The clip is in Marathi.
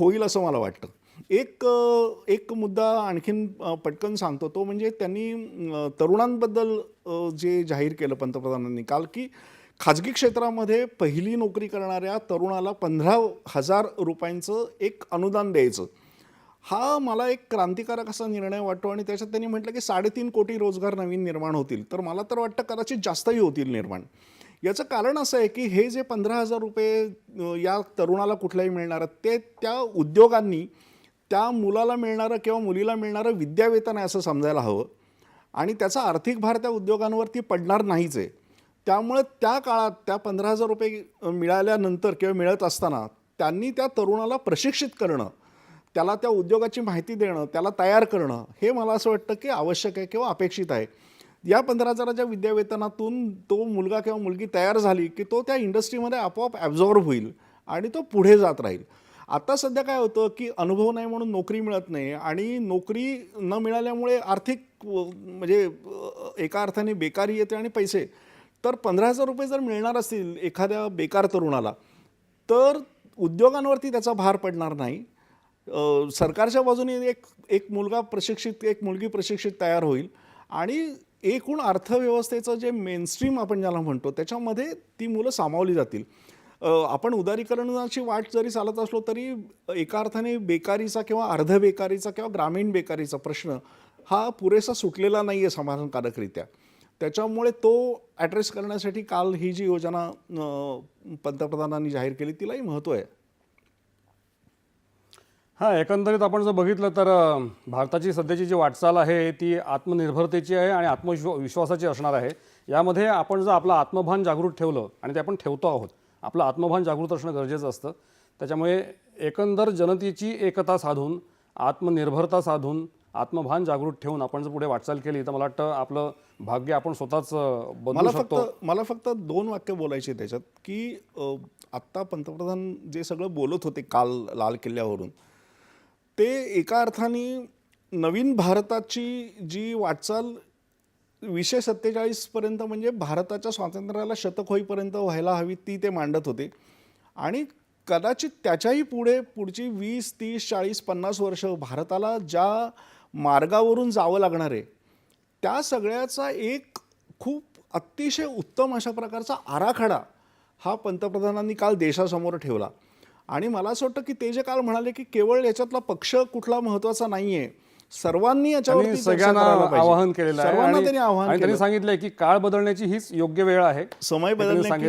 होईल असं मला वाटतं. एक एक मुद्दा आणखीन पटकन सांगतो तो म्हणजे त्यांनी तरुणांबद्दल जे जाहीर केलं पंतप्रधानांनी काल की खाजगी क्षेत्रामध्ये पहिली नोकरी करणाऱ्या तरुणाला पंधरा हजार रुपयांचं एक अनुदान द्यायचं. हा मला एक क्रांतिकारक असा निर्णय वाटतो आणि त्याच्यात त्यांनी म्हटलं की साडेतीन कोटी रोजगार नवीन निर्माण होतील. तर मला तर वाटतं कदाचित जास्तही होतील निर्माण. याचं कारण असं आहे की हे जे पंधरा हजार रुपये या तरुणाला कुठल्याही मिळणार ते त्या उद्योगांनी त्या मुलाला मिळणारं किंवा मुलीला मिळणारं विद्यावेतन आहे असं समजायला हवं. आणि त्याचा आर्थिक भार त्या उद्योगांवरती पडणार नाहीच आहे. त्यामुळे त्या काळात त्या पंधरा हजार रुपये मिळाल्यानंतर किंवा मिळत असताना त्यांनी त्या तरुणाला प्रशिक्षित करणं त्याला त्या उद्योगाची माहिती देणं त्याला तयार करणं हे मला असं वाटतं की आवश्यक आहे किंवा अपेक्षित आहे. या पंधरा हजाराच्या विद्यावेतनातून तो मुलगा किंवा मुलगी तयार झाली की तो त्या इंडस्ट्रीमध्ये आपोआप ॲब्झॉर्ब होईल आणि तो पुढे जात राहील. आता सध्या काय होतं की अनुभव नाही म्हणून नोकरी मिळत नाही आणि नोकरी न मिळाल्यामुळे आर्थिक म्हणजे एका अर्थाने बेकारी येते आणि पैसे. तर पंधरा हजार रुपये जर मिळणार असतील एखाद्या बेकार तरुणाला तर उद्योगांवरती त्याचा भार पडणार नाही. सरकारच्या बाजूने एक एक मुलगा प्रशिक्षित एक मुलगी प्रशिक्षित तयार होईल आणि एकूण अर्थव्यवस्थेचं जे मेनस्ट्रीम आपण ज्याला म्हणतो त्याच्यामध्ये ती मुलं सामावली जातील. आपण उदारीकरणाची वाट जरी चालत असलो तरी एका अर्थाने बेकारीचा किंवा अर्ध बेकारीचा किंवा ग्रामीण बेकारीचा प्रश्न हा पुरेसा सुटलेला नाही आहे समाधानकारकरित्या. त्याच्यामुळे तो ॲड्रेस करण्यासाठी काल ही जी योजना पंतप्रधानांनी जाहीर केली तिलाही महत्त्व आहे. हां एकंदरीत आपण जर बघितलं तर भारताची सध्याची जी वाटचाल आहे ती आत्मनिर्भरतेची आहे आणि आत्मविश्वा विश्वासाची असणार आहे. यामध्ये आपण जर आपलं आत्मभान जागृत ठेवलं आणि ते आपण ठेवतो आहोत आपलं आत्मभान जागृत असणं गरजेचं असतं. त्याच्यामुळे एकंदर जनतेची एकता साधून आत्मनिर्भरता साधून आत्मभान जागृत ठेवून आपण जर पुढे वाटचाल केली तर मला वाटतं आपलं भाग्य आपण स्वतःच बदलू शकतो. मला फक्त दोन वाक्य बोलायची त्याच्यात की आत्ता पंतप्रधान जे सगळं बोलत होते काल लाल किल्ल्यावरून ते एका अर्थाने नवीन भारताची जी वाटचाल विषय सत्तेचाळीसपर्यंत म्हणजे भारताच्या स्वातंत्र्याला शतक होईपर्यंत व्हायला हवी ती ते मांडत होते. आणि कदाचित त्याच्याही पुढे पुढची वीस तीस चाळीस पन्नास वर्ष भारताला ज्या मार्गावरून जावं लागणार आहे त्या सगळ्याचा एक खूप अतिशय उत्तम अशा प्रकारचा आराखडा हा पंतप्रधानांनी काल देशासमोर ठेवला. आणि मला असं वाटतं की ते जे काल म्हणाले की केवळ याच्यातला पक्ष कुठला महत्त्वाचा नाहीये सर्वांनी याच्यावरती सगळ्यांना. आवाहन केलेलं आहे सर्वांना त्यांनी आवाहन त्यांनी सांगितलंय की काळ बदलण्याची हीच योग्य वेळ आहे. समय बदलण्याची सांगितलं.